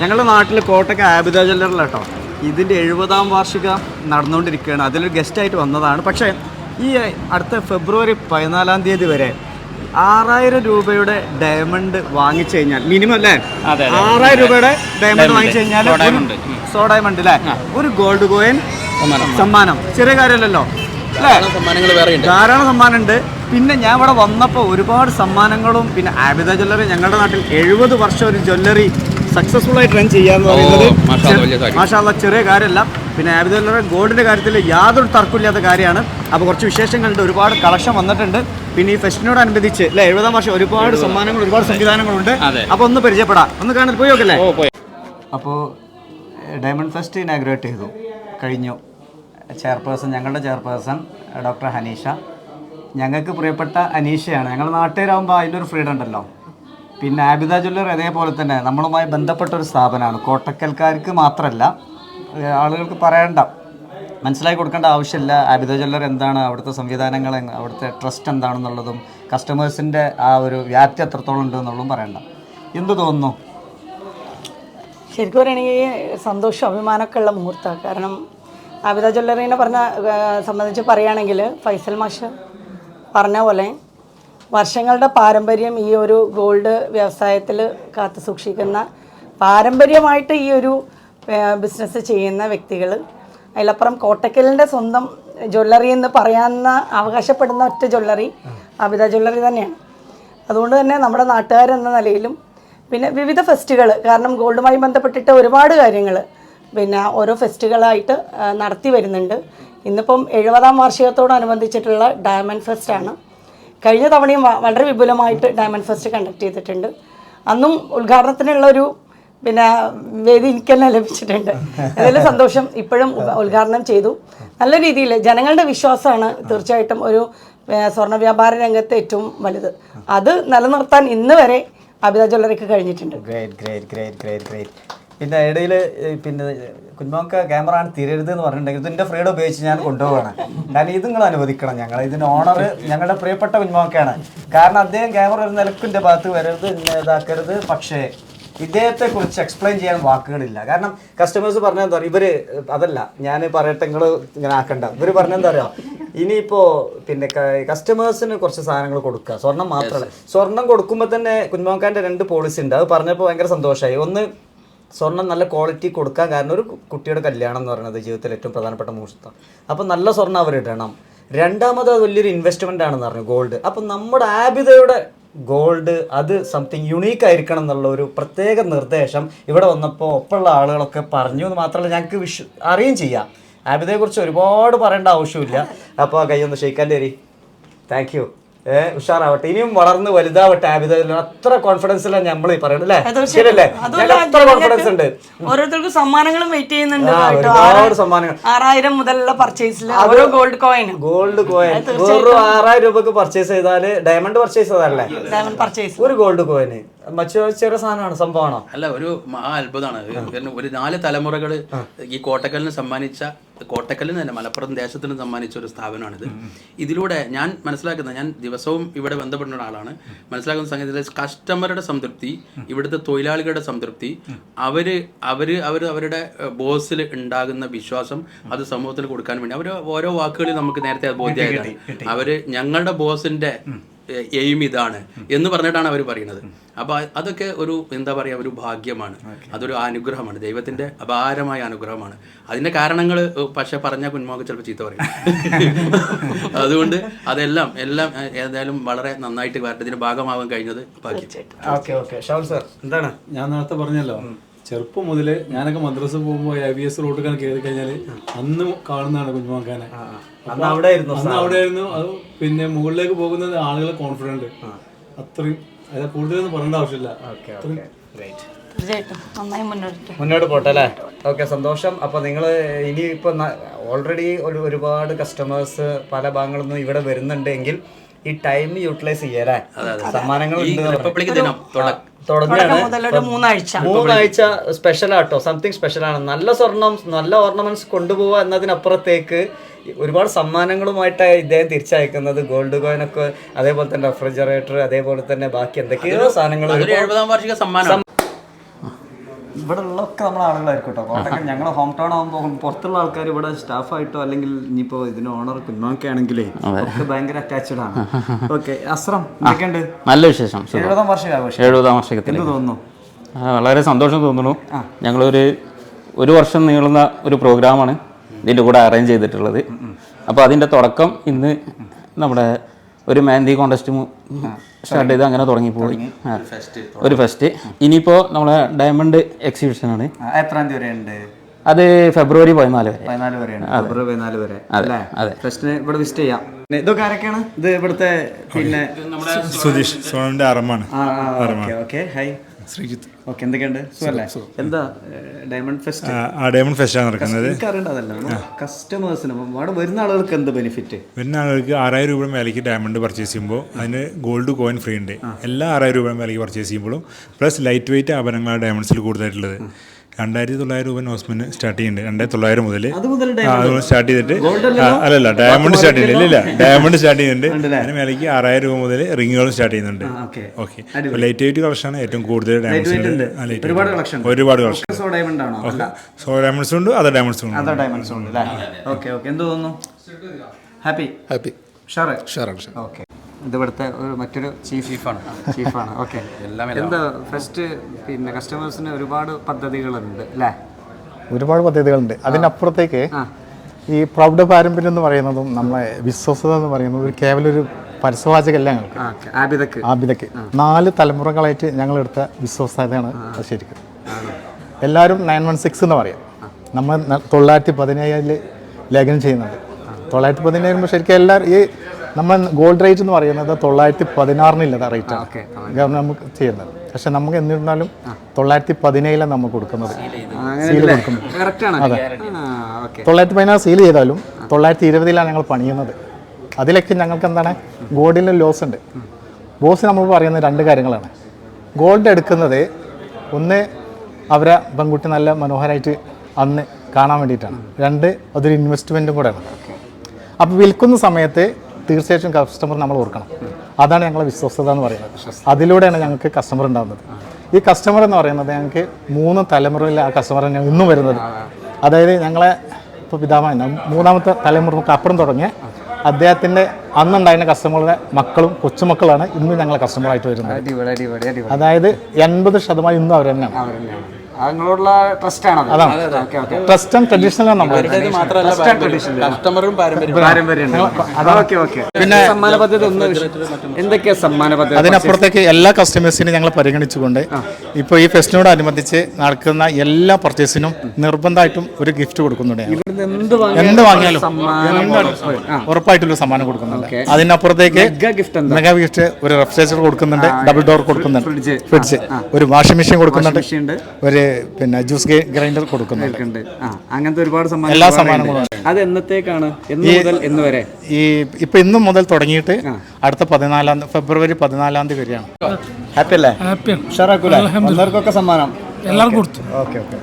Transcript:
ഞങ്ങളുടെ നാട്ടിൽ കോട്ടക്ക ആബിദ ജ്വല്ലറിലാട്ടോ ഇതിന്റെ എഴുപതാം വാർഷികം നടന്നുകൊണ്ടിരിക്കുകയാണ്. അതിലൊരു ഗസ്റ്റായിട്ട് വന്നതാണ്. പക്ഷേ ഈ അടുത്ത ഫെബ്രുവരി പതിനാലാം തീയതി വരെ ആറായിരം രൂപയുടെ ഡയമണ്ട് വാങ്ങിച്ചു കഴിഞ്ഞാൽ മിനിമം അല്ലേ. ആറായിരം രൂപയുടെ ഡയമണ്ട്. വാങ്ങിച്ചു കഴിഞ്ഞാൽ സോ ഡയമണ്ട്. അല്ലേ ഒരു ഗോൾഡ് കോയിൻ സമ്മാനം. സമ്മാനം. ചെറിയ കാര്യമല്ലല്ലോ. അല്ലേ സമ്മാനങ്ങൾ വേറെ ഉണ്ട്. ധാരാളം പിന്നെ ഞാൻ ഇവിടെ വന്നപ്പോൾ ഒരുപാട് സമ്മാനങ്ങളും പിന്നെ ആബിദ ജ്വല്ലറി ഞങ്ങളുടെ നാട്ടിൽ എഴുപത് വർഷം ഒരു ജ്വല്ലറി സക്സസ്ഫുൾ ആയിട്ട് റൺ ചെയ്യാന്ന് പറയുന്നത്. മാഷാ അല്ലാ, വലിയ കാര്യം. മാഷാല്ല ചെറിയ കാര്യമല്ല. പിന്നെ ആബിദുള്ള ഗോൾഡിന്റെ കാര്യത്തിൽ യാതൊരു തർക്കമില്ലാത്ത കാര്യമാണ്. അപ്പോൾ കുറച്ച് വിശേഷങ്ങളുണ്ട്. ഒരുപാട് കളക്ഷൻ വന്നിട്ടുണ്ട്. പിന്നെ ഈ ഫെസ്റ്റിനോടനുബന്ധിച്ച് അല്ലെ എഴുപതാം വർഷം ഒരുപാട് സമ്മാനങ്ങൾ ഒരുപാട് സംവിധാനങ്ങളുണ്ട്. അപ്പോൾ ഒന്ന് പരിചയപ്പെടാം. ഒന്ന് കാണാൻ പോയി നോക്കല്ലേ? അപ്പോൾ ഡയമണ്ട് ഫെസ്റ്റ് ഇനാഗ്രേറ്റ് ചെയ്തു. കഴിഞ്ഞു. ചെയർപേഴ്സൺ ഞങ്ങളുടെ ചെയർപേഴ്സൺ ഡോക്ടർ ഹനീഷ. ഞങ്ങൾക്ക് പ്രിയപ്പെട്ട അനീഷയാണ്. ഞങ്ങൾ നാട്ടുകാരാകുമ്പോൾ അതിന്റെ ഒരു ഫ്രീഡം ഉണ്ടല്ലോ. പിന്നെ ആബിദ ജ്വല്ലറി അതേപോലെ തന്നെ. നമ്മളുമായി ബന്ധപ്പെട്ട ഒരു സ്ഥാപനമാണ്. കോട്ടക്കൽക്കാർക്ക് മാത്രമല്ല ആളുകൾക്ക് പറയണ്ട. മനസ്സിലാക്കി കൊടുക്കേണ്ട ആവശ്യമില്ല. ആബിദ ജ്വല്ലറി എന്താണ്? അവിടുത്തെ സംവിധാനങ്ങൾ അവിടുത്തെ ട്രസ്റ്റ് എന്താണെന്നുള്ളതും കസ്റ്റമേഴ്സിന്റെ ആ ഒരു വ്യാപ്തി എത്രത്തോളം ഉണ്ട് എന്നുള്ളതും പറയണ്ട. എന്ത് തോന്നുന്നു? ശരിക്കും പറയുകയാണെങ്കിൽ സന്തോഷം അഭിമാനമൊക്കെ ഉള്ള മുഹൂർത്തമാണ് കാരണം ആബിദ ജ്വല്ലറിനെ പറഞ്ഞ സംബന്ധിച്ച് പറയുകയാണെങ്കിൽ ഫൈസൽ മാഷ് പറഞ്ഞ പോലെ വർഷങ്ങളുടെ പാരമ്പര്യം ഈ ഒരു ഗോൾഡ് വ്യവസായത്തിൽ കാത്തു സൂക്ഷിക്കുന്ന പാരമ്പര്യമായിട്ട് ഈ ഒരു ബിസിനസ് ചെയ്യുന്ന വ്യക്തികൾ അതിലപ്പുറം കോട്ടക്കലിന്റെ സ്വന്തം ജ്വല്ലറി എന്ന് പറയാവുന്ന അവകാശപ്പെടുന്ന ഒറ്റ ജ്വല്ലറി അബിത ജ്വല്ലറി തന്നെയാണ്. അതുകൊണ്ട് തന്നെ നമ്മുടെ നാട്ടുകാരെന്ന നിലയിലും പിന്നെ വിവിധ ഫെസ്റ്റുകൾ കാരണം ഗോൾഡുമായി ബന്ധപ്പെട്ടിട്ട് ഒരുപാട് കാര്യങ്ങൾ പിന്നെ ഓരോ ഫെസ്റ്റുകളായിട്ട് നടത്തി വരുന്നുണ്ട്. ഇന്നിപ്പം എഴുപതാം വാർഷികത്തോടനുബന്ധിച്ചിട്ടുള്ള ഡയമണ്ട് ഫെസ്റ്റാണ്. കഴിഞ്ഞ തവണയും വളരെ വിപുലമായിട്ട് ഡയമണ്ട് ഫെസ്റ്റ് കണ്ടക്ട് ചെയ്തിട്ടുണ്ട്. അന്നും ഉദ്ഘാടനത്തിനുള്ള ഒരു പിന്നെ വേദി എനിക്കെല്ലാം ലഭിച്ചിട്ടുണ്ട്. അതിൽ സന്തോഷം ഇപ്പോഴും ഉദ്ഘാടനം ചെയ്തു. നല്ല രീതിയിൽ ജനങ്ങളുടെ വിശ്വാസമാണ് തീർച്ചയായിട്ടും ഒരു സ്വർണ വ്യാപാര രംഗത്ത് ഏറ്റവും വലുത്. അത് നിലനിർത്താൻ ഇന്ന് വരെ അബിത ജ്വല്ലറിക്ക് കഴിഞ്ഞിട്ടുണ്ട്. Great great great great great പിന്നെ ഇടയിൽ പിന്നെ കുഞ്ഞുമക്ക ക്യാമറ ആണ് തിരരുത് എന്ന് പറഞ്ഞിട്ടുണ്ടെങ്കിൽ ഇതിന്റെ ഫ്രീഡം ഉപയോഗിച്ച് ഞാൻ കൊണ്ടുപോവാണ്. കാരണം ഇത് നിങ്ങൾ അനുവദിക്കണം ഞങ്ങൾ ഇതിന് ഓണർ ഞങ്ങളുടെ പ്രിയപ്പെട്ട കുഞ്ഞുമക്കയാണ് കാരണം അദ്ദേഹം ക്യാമറ ഒരു നിലക്കിന്റെ ഭാഗത്ത് വരരുത് ഇതാക്കരുത്. പക്ഷേ ഇദ്ദേഹത്തെ കുറിച്ച് എക്സ്പ്ലെയിൻ ചെയ്യാൻ വാക്കുകളില്ല. കാരണം കസ്റ്റമേഴ്സ് പറഞ്ഞാൽ എന്താ പറയുക ഇവർ അതല്ല ഞാൻ പറയട്ടെ നിങ്ങൾ ഇങ്ങനെ ആക്കണ്ട. ഇവർ പറഞ്ഞാൽ എന്താ പറയുക ഇനിയിപ്പോ പിന്നെ കസ്റ്റമേഴ്സിന് കുറച്ച് സാധനങ്ങൾ കൊടുക്കുക. സ്വർണം മാത്രമല്ല. സ്വർണം കൊടുക്കുമ്പോൾ തന്നെ കുഞ്ഞുമോക്കാന്റെ രണ്ട് പോളിസി ഉണ്ട്. അത് പറഞ്ഞപ്പോൾ ഭയങ്കര സന്തോഷമായി ഒന്ന് സ്വർണം നല്ല ക്വാളിറ്റി കൊടുക്കാൻ കാരണം ഒരു കുട്ടിയുടെ കല്യാണം എന്ന് പറയുന്നത് ജീവിതത്തിൽ ഏറ്റവും പ്രധാനപ്പെട്ട മുഹൂർത്തം. അപ്പം നല്ല സ്വർണം അവരിടണം രണ്ടാമത് അത് വലിയൊരു ഇൻവെസ്റ്റ്മെന്റ് ആണെന്ന് പറഞ്ഞു ഗോൾഡ് അപ്പം നമ്മുടെ ആബിതയുടെ ഗോൾഡ് അത് സംതിങ് യുണീക്ക് ആയിരിക്കണം എന്നുള്ള ഒരു പ്രത്യേക നിർദ്ദേശം ഇവിടെ വന്നപ്പോൾ ഒപ്പമുള്ള ആളുകളൊക്കെ പറഞ്ഞു എന്ന് മാത്രമല്ല ഞങ്ങൾക്ക് വിഷ് അറിയുകയും ചെയ്യാം. ആബിതയെക്കുറിച്ച് ഒരുപാട് പറയേണ്ട ആവശ്യമില്ല. അപ്പോൾ കൈ ഒന്ന് ഷെയ്ക്കാൻ തരി താങ്ക് യു ഉഷാറാവട്ടെ. ഇനിയും വളർന്ന് വലുതാവട്ടെ ആബിദ. അത്ര കോൺഫിഡൻസിലാണ് നമ്മൾ ഈ പറയുന്നത് അല്ലേ? ശരിയല്ലേ? അത്ര കോൺഫിഡൻസ് ഉണ്ട്. ഓരോരുത്തർക്കും സമ്മാനങ്ങളും വെയിറ്റ് ചെയ്യുന്നുണ്ട്. ഒരുപാട് സമ്മാനങ്ങൾ. ആറായിരം മുതലുള്ള പർച്ചേസിൽ ഓരോ ഗോൾഡ് കോയിൻ ഗോൾഡ് കോയിൻ വെറും ആറായിരം രൂപക്ക് പർച്ചേസ് ചെയ്താൽ ഡയമണ്ട് പർച്ചേസ് ചെയ്താലേ ഡയമണ്ട് പർച്ചേസ് ഒരു ഗോൾഡ് കോയിന് മറ്റു ചെറിയ സാധനമാണ് സംഭവമാണോ? അല്ല ഒരു മഹാ അത്ഭുതമാണ്. ഒരു നാല് തലമുറകൾ ഈ കോട്ടക്കലിന് സമ്മാനിച്ച കോട്ടക്കലിന് തന്നെ മലപ്പുറം ദേശത്തിന് സമ്മാനിച്ച ഒരു സ്ഥാപനമാണിത്. ഇതിലൂടെ ഞാൻ മനസ്സിലാക്കുന്ന ഞാൻ ദിവസവും ഇവിടെ ബന്ധപ്പെടുന്ന ഒരാളാണ്. മനസ്സിലാക്കുന്ന സംഗതി കസ്റ്റമറുടെ സംതൃപ്തി ഇവിടുത്തെ തൊഴിലാളികളുടെ സംതൃപ്തി അവർ അവർ അവർ അവരുടെ ബോസിൽ ഉണ്ടാകുന്ന വിശ്വാസം അത് സമൂഹത്തിന് കൊടുക്കാൻ വേണ്ടി അവർ ഓരോ വാക്കുകളിൽ നമുക്ക് നേരത്തെ അത് അവർ ഞങ്ങളുടെ ബോസിന്റെ എയിം ഇതാണ് എന്ന് പറഞ്ഞിട്ടാണ് അവർ പറയുന്നത്. അപ്പോൾ അതൊക്കെ ഒരു എന്താ പറയുക ഒരു ഭാഗ്യമാണ്. അതൊരു അനുഗ്രഹമാണ്. ദൈവത്തിന്റെ അപാരമായ അനുഗ്രഹമാണ്. അതിന്റെ കാരണങ്ങൾ പക്ഷെ പറഞ്ഞ കുഞ്ഞുമോക്ക് ചിലപ്പോൾ ചീത്ത പറയും. അതുകൊണ്ട് അതെല്ലാം എല്ലാം ഏതായാലും വളരെ നന്നായിട്ട് വരട്ടെ. ഇതിന്റെ ഭാഗമാവാൻ കഴിഞ്ഞത് ഭാഗ്യം ഓക്കെ ഓക്കെ. Shawl sir. എന്താണ്? ഞാൻ നേരത്തെ പറഞ്ഞല്ലോ. ചെറുപ്പം മുതൽ ഞാനൊക്കെ മദ്രസ പോകുമ്പോൾ ഐ ബി എസ് റോഡിൽ കയറി കഴിഞ്ഞാൽ അന്ന് കാണുന്നതാണ് കുഞ്ഞുമാക്കാനെ അന്ന് അവിടെ ആയിരുന്നു അന്ന് അവിടെ ആയിരുന്നു അത് പിന്നെ മുകളിലേക്ക് പോകുന്നത് ആളുകളെ കോൺഫിഡന്റ് അത്രയും അതായത് കൂടുതലൊന്നും പറയേണ്ട ആവശ്യമില്ല. മുന്നോട്ട്. മുന്നോട്ട് പോട്ടെ അല്ലേ? ഓക്കെ സന്തോഷം. അപ്പോൾ നിങ്ങൾ ഇനി ഇപ്പോൾ ഓൾറെഡി ഒരു ഒരുപാട് കസ്റ്റമേഴ്സ് പല ഭാഗങ്ങളിൽ നിന്നും ഇവിടെ വരുന്നുണ്ടെങ്കിൽ ഈ ടൈം യൂട്ടിലൈസ് ചെയ്യല്ലേ സമ്മാനങ്ങൾ. റിപ്പബ്ലിക് ദിനം തുടക്കം തുടങ്ങുകയാണ് മൂന്നാഴ്ച. മൂന്നാഴ്ച സ്പെഷ്യൽ ആട്ടോ. സംതിങ് സ്പെഷ്യൽ ആണ്. നല്ല സ്വർണം നല്ല ഓർണമെന്റ്സ് കൊണ്ടുപോവുക എന്നതിനപ്പുറത്തേക്ക് ഒരുപാട് സമ്മാനങ്ങളുമായിട്ട് ഇദ്ദേഹം തിരിച്ചയക്കുന്നത്. ഗോൾഡ് കോയിൻ ഒക്കെ അതേപോലെ തന്നെ റെഫ്രിജറേറ്റർ അതേപോലെ തന്നെ ബാക്കി എന്തൊക്കെയോ സാധനങ്ങൾ എഴുപതാം വാർഷിക സമ്മാനം ഇവിടെ ഉള്ളൊക്കെ നമ്മളെ ആളുകളായിരിക്കും കേട്ടോ കോട്ടക്കൽ ഞങ്ങൾ ഹോം ടൗൺ ആകുമ്പോൾ പുറത്തുള്ള ആൾക്കാർ ഇവിടെ സ്റ്റാഫായിട്ടോ അല്ലെങ്കിൽ ഇനിയിപ്പോ ഇതിന് ഓണർ പിന്നോക്കെ ആണെങ്കിലേ ഒക്കെ ഭയങ്കര അറ്റാച്ച്ഡ് ആണ്. ഓക്കെ അസ്രം എന്തൊക്കെയുണ്ട്? നല്ല വിശേഷം. എഴുപതാം വർഷം എഴുപതാം വർഷത്തിൽ തോന്നുന്നു? വളരെ സന്തോഷം തോന്നുന്നു. ഞങ്ങളൊരു ഒരു വർഷം നീളുന്ന ഒരു പ്രോഗ്രാമാണ് ഇതിന്റെ കൂടെ അറേഞ്ച് ചെയ്തിട്ടുള്ളത്. അപ്പോൾ അതിന്റെ തുടക്കം ഇന്ന് നമ്മുടെ ഒരു മെഹന്തി കോൺടെസ്റ്റ് സ്റ്റാർട്ട് ചെയ്ത് അങ്ങനെ തുടങ്ങി പോയി. ഒരു ഫെസ്റ്റ് ഇനിയിപ്പോൾ നമ്മളെ ഡയമണ്ട് എക്സിബിഷനാണ് ആണ്. എത്രാം തീയതി വരെ ഉണ്ട് അത് ഫെബ്രുവരി പതിനാല് വരെ. പതിനാല് വരെയാണ് ഫെബ്രുവരി പതിനാല് വരെ. അതെ, അതെ. ഫസ്റ്റിന് ഇവിടെ വിസിറ്റ് ചെയ്യാം. പിന്നെ ഇതൊക്കെ ആരൊക്കെയാണ്? ഇത് ഇവിടുത്തെ പിന്നെ സുധീഷ് സോണന്റെ അറമാണ്. ആ okay okay. Hi Sreejith. Okay എന്തൊക്കെയുണ്ട്? സുഖല്ലേ? എന്താ ഡയമണ്ട് ഫെസ്റ്റ് ആ ഡയമണ്ട് ഫെസ്റ്റാണ് നടക്കുന്നത്. എനിക്കറിയണ്ടതല്ല കസ്റ്റമേഴ്സിന് അവിടെ വരുന്ന ആളുകൾക്ക് എന്ത് ബെനിഫിറ്റ് വരുന്ന ആളുകൾക്ക് ആറായിരം രൂപ വിലയ്ക്ക് ഡയമണ്ട് പർച്ചേസ് ചെയ്യുമ്പോൾ അതിന് ഗോൾഡ് കോയിൻ ഫ്രീ ഉണ്ട്. എല്ലാ ആറായിരം രൂപ വിലയ്ക്ക് പർച്ചേസ് ചെയ്യുമ്പോഴും പ്ലസ് ലൈറ്റ് വെയിറ്റ് ആഭരണങ്ങളാണ് ഡയമണ്ട്സിൽ കൂടുതലായിട്ടുള്ളത്. രണ്ടായിരത്തി തൊള്ളായിരം രൂപ നോസ്മെന്റ് സ്റ്റാർട്ട് ചെയ്യുന്നുണ്ട് രണ്ടായിരത്തി തൊള്ളായിരം മുതൽ അത് മുതൽ സ്റ്റാർട്ട് ചെയ്തിട്ട് അല്ലല്ല? ഡയമണ്ട് സ്റ്റാർട്ട് ചെയ്യുന്നില്ല ഇല്ല ഡയമണ്ട് സ്റ്റാർട്ട് ചെയ്യുന്നുണ്ട്. അതിന് മേലേക്ക് ആറായിരം രൂപ മുതൽ റിങ്ങുകളും സ്റ്റാർട്ട് ചെയ്യുന്നുണ്ട്. ഓക്കെ. ഓക്കെ. ലൈറ്റ് വെയിറ്റ് കളക്ഷനാണ് ഏറ്റവും കൂടുതൽ ഡയമണ്ട്സ് ഒരുപാട് കളക്ഷൻ ഒരുപാട് കളക്ഷൻ സോ ഡയമണ്ട് ആണോ? സോ ഡയമണ്ട്സ് ഉണ്ട് അതർ ഡയമണ്ട്സും ഉണ്ട്. അതർ ഡയമണ്ട്സ് ഉണ്ട് അല്ലേ? Okay okay. എന്ത് തോന്നുന്നു? ഹാപ്പി ഹാപ്പി ഷാറ് ഷാറാണ് ഷാർ ഓക്കെ. ഇത് ഇവിടുത്തെ ഒരു മറ്റൊരു ചീഫ് ചീഫാണ് ചീഫാണ് ഓക്കെ എന്താ ഫസ്റ്റ് പിന്നെ കസ്റ്റമേഴ്സിന് ഒരുപാട് പദ്ധതികളുണ്ട് അല്ലേ? ഒരുപാട് പദ്ധതികളുണ്ട്. അതിനപ്പുറത്തേക്ക് ഈ പ്രൗഢ പാരമ്പര്യം എന്ന് പറയുന്നതും നമ്മളെ വിശ്വസത എന്ന് പറയുന്നത് ഒരു കേവലം ഒരു പരസ്യവാചകല്ല ഞങ്ങൾക്ക്. ആബിദക്ക്. ആബിദക്ക്. നാല് തലമുറകളായിട്ട് ഞങ്ങൾ എടുത്ത വിശ്വസതയാണ് ശരിക്കും. എല്ലാവരും നയൻ വൺ സിക്സ് എന്ന് പറയാം. നമ്മൾ തൊള്ളായിരത്തി പതിനേഴിൽ ലേഖനം ചെയ്യുന്നുണ്ട്. തൊള്ളായിരത്തി പതിനേഴ് ശരിക്കും എല്ലാവരും ഈ നമ്മൾ ഗോൾഡ് റേറ്റ് എന്ന് പറയുന്നത് തൊള്ളായിരത്തി റേറ്റ് ഗവൺമെന്റ് നമുക്ക് ചെയ്യുന്നത്. പക്ഷെ നമുക്ക് എന്നിരുന്നാലും തൊള്ളായിരത്തി പതിനേഴിലാണ് നമ്മൾ കൊടുക്കുന്നത്. സീൽ കൊടുക്കുന്നത്. അതെ. തൊള്ളായിരത്തി പതിനാറ് സീൽ ചെയ്താലും തൊള്ളായിരത്തി ഇരുപതിലാണ് ഞങ്ങൾ പണിയുന്നത്. അതിലൊക്കെ ഞങ്ങൾക്ക് എന്താണ്? ഗോൾഡിന് ലോസ് ഉണ്ട്. ബോസ് നമ്മൾ പറയുന്ന രണ്ട് കാര്യങ്ങളാണ്. ഗോൾഡ് എടുക്കുന്നത് ഒന്ന് അവരെ പെൺകുട്ടി നല്ല മനോഹരമായിട്ട് അന്ന് കാണാൻ വേണ്ടിയിട്ടാണ്. രണ്ട് അതൊരു ഇൻവെസ്റ്റ്മെന്റും കൂടെയാണ്. അപ്പോൾ വിൽക്കുന്ന സമയത്ത് തീർച്ചയായിട്ടും കസ്റ്റമർ നമ്മൾ ഓർക്കണം. അതാണ് ഞങ്ങളെ വിശ്വസ്തത എന്ന് പറയുന്നത്. അതിലൂടെയാണ് ഞങ്ങൾക്ക് കസ്റ്റമർ ഉണ്ടാകുന്നത്. ഈ കസ്റ്റമർ എന്ന് പറയുന്നത് ഞങ്ങൾക്ക് മൂന്ന് തലമുറയിൽ ആ കസ്റ്റമർ തന്നെയാണ് ഇന്നും വരുന്നത്. അതായത് ഞങ്ങളെ ഇപ്പോൾ പിതാമഹൻ മൂന്നാമത്തെ തലമുറയ്ക്ക് അപ്പുറം തുടങ്ങിയ അദ്ദേഹത്തിന്റെ അന്നുണ്ടായിരുന്ന കസ്റ്റമറുടെ മക്കളും കൊച്ചുമക്കളാണ് ഇന്നും ഞങ്ങളെ കസ്റ്റമറായിട്ട് വരുന്നത്. അതായത് എൺപത് ശതമാനം ഇന്നും അവർ തന്നെയാണ് നിങ്ങളോടുള്ള ട്രസ്റ്റ് ആണ് അതാണ്. Okay okay trust and traditional നമ്മൾ മാത്രമല്ല കസ്റ്റമറും പിന്നെ സമ്മാന പദ്ധതി ഒന്ന് എന്തൊക്കെയാ സമ്മാന പദ്ധതി? അതിനപ്പുറത്തേക്ക് എല്ലാ കസ്റ്റമേഴ്സിനും ഞങ്ങൾ പരിഗണിച്ചുകൊണ്ട് ഇപ്പോൾ ഈ ഫെസ്റ്റിനോടനുബന്ധിച്ച് നടക്കുന്ന എല്ലാ പർച്ചേസിനും നിർബന്ധമായിട്ടും ഒരു ഗിഫ്റ്റ് കൊടുക്കുന്നുണ്ട് എന്ത് വാങ്ങി വാങ്ങിയാലും ഉറപ്പായിട്ടുള്ള സമ്മാനം കൊടുക്കുന്നുണ്ട്. അതിനപ്പുറത്തേക്ക് മെഗാ ഗിഫ്റ്റ് എന്താ? മെഗാ ഗിഫ്റ്റ് ഒരു റെഫ്രിജറേറ്റർ കൊടുക്കുന്നുണ്ട് ഡബിൾ ഡോർ കൊടുക്കുന്നുണ്ട്. ഫ്രിഡ്ജ്. ഫ്രിഡ്ജ് ഒരു വാഷിംഗ് മെഷീൻ കൊടുക്കുന്നുണ്ട്. ഒരു പിന്നെ ജ്യൂസ് ഗ്രൈൻഡർ കൊടുക്കുന്നുണ്ട്. അങ്ങനത്തെ ഒരുപാട് എല്ലാ സമ്മാനങ്ങളും അത് എന്നത്തേക്കാണ്? എന്ന് മുതൽ എന്ന് വരെ? ഈ ഇപ്പൊ ഇന്ന് മുതൽ തുടങ്ങിയിട്ട് അടുത്ത പതിനാലാം ഫെബ്രുവരി പതിനാലാം തീയതി വരെയാണ്. ഹാപ്പി അല്ലേ ഹാപ്പി ഉഷാറാക്കൂലേ എല്ലാവർക്കും കൊടുത്തു. Okay okay.